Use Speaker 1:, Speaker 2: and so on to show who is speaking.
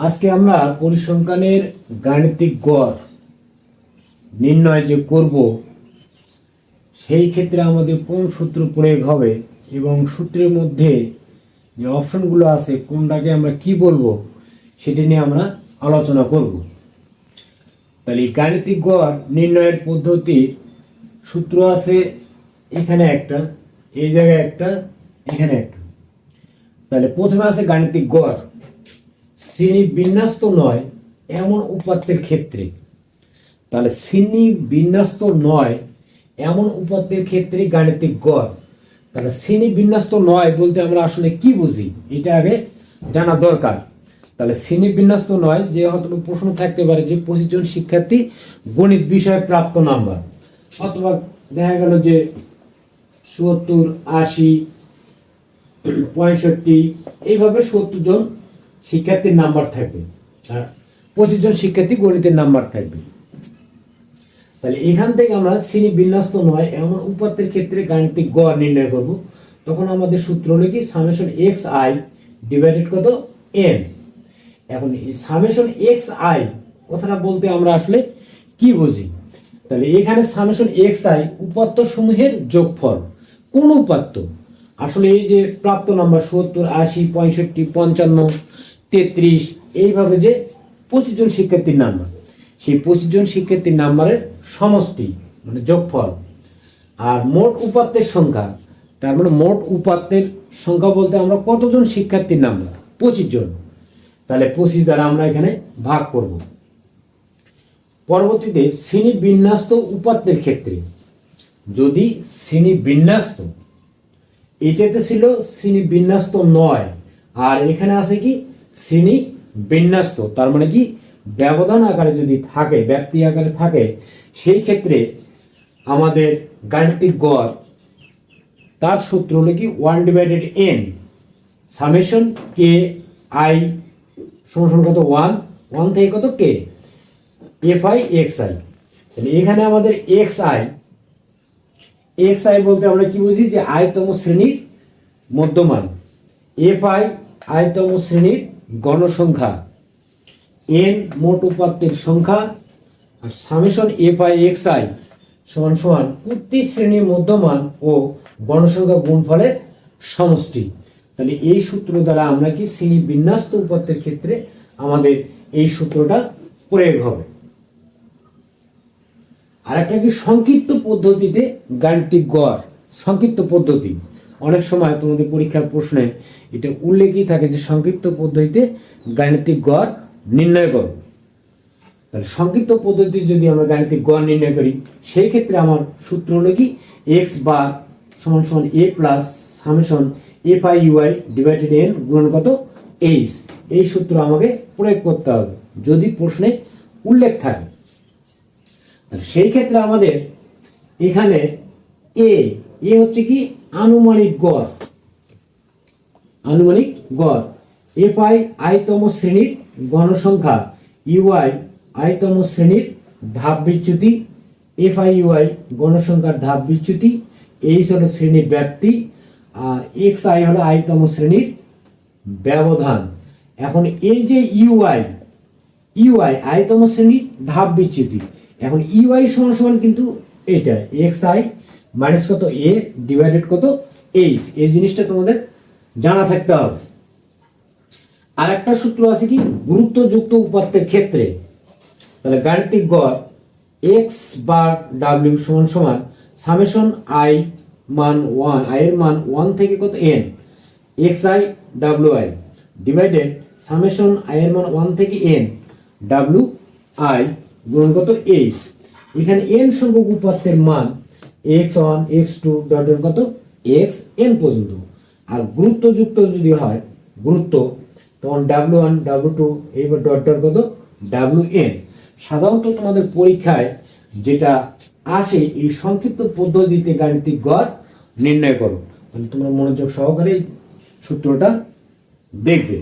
Speaker 1: আজকে আমরা পরিসংখ্যানের গাণিতিক গড় নির্ণয় যে করব, সেই ক্ষেত্রে আমাদের কোন সূত্র প্রয়োগ হবে এবং সূত্রের মধ্যে যে অপশনগুলো আছে, কোনটাকে আমরা কি বলব, সেটি নিয়ে আমরা আলোচনা করব। তাহলে গাণিতিক গড় নির্ণয়ের পদ্ধতির সূত্র আছে এখানে একটা, এই জায়গায় একটা, এখানে একটা। তাহলে প্রথমে আছে গাণিতিক গড়। শ্রেণি বিন্যস্ত নয়, এমন উপাত্তের ক্ষেত্রে। তাহলে শ্রেণি বিন্যস্ত নয়, এমন উপাত্তের ক্ষেত্রে গাণিতিক গড়। তাহলে শ্রেণি বিন্যস্ত নয় বলতে আমরা আসলে কি বুঝি? এটা আগে জানা দরকার। তাহলে শ্রেণি বিন্যস্ত নয়, যে হয়তো প্রশ্ন থাকতে পারে যে পঁচিশ জন শিক্ষার্থী গণিত বিষয়ে প্রাপ্ত নাম্বার। অথবা দেখা গেল যে চুয়াত্তর আশি, পঁয়ষট্টি, এইভাবে সত্তর জন শিক্ষার্থীর নাম্বার থাকবে। আর পঁচিশ জন শিক্ষার্থী গণিতের নাম্বার থাকবে। তাহলে এখান থেকে আমরা শ্রেণি বিন্যস্ত নয়, এমন উপাত্তের ক্ষেত্রে গাণিতিক গড় নির্ণয় করব। তখন আমাদের সূত্র হলো কি সামেশন এক্স আই ডিভাইডেড কত? এন এখন সামেশন এক্স আই কথাটা বলতে আমরা আসলে কি বুঝি? তাহলে এখানে সামেশন এক্স আই উপাত্ত সমূহের যোগফল। কোন উপাত্ত? আসলে এই যে প্রাপ্ত নাম্বার সত্তর, আশি, পঁয়ষট্টি, পঞ্চান্ন তেত্রিশ। এইভাবে যে পঁচিশ জন শিক্ষার্থীর নাম্বার। সেই পঁচিশ জন শিক্ষার্থীর নাম্বারের সমষ্টি মানে যোগফল। আর মোট উপাত্তের সংখ্যা, তার মানে মোট উপাত্তের সংখ্যা বলতে আমরা কতজন শিক্ষার্থীর নাম্বার? পঁচিশ জন। তাহলে পঁচিশ দ্বারা আমরা এখানে ভাগ করব। পরবর্তীতে শ্রেণি বিন্যাস্ত উপাত্তের ক্ষেত্রে, যদি শ্রেণি বিন্যাস্ত, এটাতে ছিল শ্রেণি বিন্যাস্ত নয়। আর এখানে আছে কি? শ্রেণি বিন্যস্ত। তার মানে কি? ব্যবধান আকারে যদি থাকে ব্যক্তি আকারে থাকে, সেই ক্ষেত্রে আমাদের গাণিতিক গড়, তার সূত্র হলো কি? One divided N summation K I সমান কত? ওয়ান ওয়ান থেকে কত? K F I X I তাহলে এখানে আমাদের এক্স আই এক্স আই বলতে আমরা কি বুঝি? যে আয়তম শ্রেণির মধ্যমান। এফ আই আয়তম শ্রেণির গণসংখ্যা এন মোট উপাত্তের সংখ্যা আর summation F I X I সমান সমান প্রতি শ্রেণির মধ্যমান ও গণসংখ্যা গুণফলের সমষ্টি। তাহলে এই সূত্র দ্বারা আমরা কি শ্রেণি বিন্যস্ত উপাত্তের ক্ষেত্রে আমাদের এই সূত্রটা প্রয়োগ হবে। আর একটা কি সংক্ষিপ্ত পদ্ধতিতে গাণিতিক গড়, সংক্ষিপ্ত পদ্ধতি। অনেক সময় তোমাদের পরীক্ষার প্রশ্নে এটা উল্লেখই থাকে যে সংক্ষিপ্ত পদ্ধতিতে গাণিতিক গড় নির্ণয় করো। তাহলে সংক্ষিপ্ত পদ্ধতি যদি আমরা গাণিতিক গড় নির্ণয় করি, সেই ক্ষেত্রে আমার সূত্র হলো কি? এক্স বার সমান সমান A plus summation F I U I divided N গুণন কত? এইচ এই সূত্র আমাকে প্রয়োগ করতে হবে, যদি প্রশ্নে উল্লেখ থাকে। তাহলে সেই ক্ষেত্রে আমাদের এখানে এ এ হচ্ছে কি আনুমানিক গড়। আনুমানিক গড়। এফ আই আইতম শ্রেণির গণসংখ্যা ইউআই আইতম শ্রেণির ধাপ বিচ্যুতি। এফ আই ইউআই গণসংখ্যার ধাপ বিচ্যুতি। এইচ হলো শ্রেণির ব্যাপ্তি। আর এক্স আই হলো আইতম শ্রেণির ব্যবধান। এখন এই যে ইউআই ইউআই আয়তম শ্রেণির ধাপ বিচ্যুতি। এখন ইউআই সমান সমান কিন্তু এটা এক্স আই মাইনাস কত এ ডিভাইডেড কত এইচ এই জিনিসটা তোমাদের জানা থাকতে হবে। আর একটা সূত্র আছে কি? গুরুত্বযুক্ত উপাত্তের ক্ষেত্রে। তাহলে গাণিতিক গড় এক্স বার ডাব্লিউ সমান সমান সামেশন আই মান ওয়ান আই এর মান ওয়ান থেকে কত N X I W I divided summation I এর মান ওয়ান থেকে এন ডাব্লিউ আই গুণন এইচ এখানে এন সংখ্যক উপাত্তের মান X one X two dot dot কত? এক্স এন পর্যন্ত। আর গুরুত্বযুক্ত যদি হয়, গুরুত্ব, তখন ডাব্লিউ ওয়ান ডাব্লিউ টু এইবার ডট ডট কত? ডাব্লিউ এন সাধারণত তোমাদের পরীক্ষায় যেটা আসে, এই সংক্ষিপ্ত পদ্ধতিতে গাণিতিক গড় নির্ণয় করো। তাহলে তোমরা মনোযোগ সহকারে সূত্রটা দেখবে।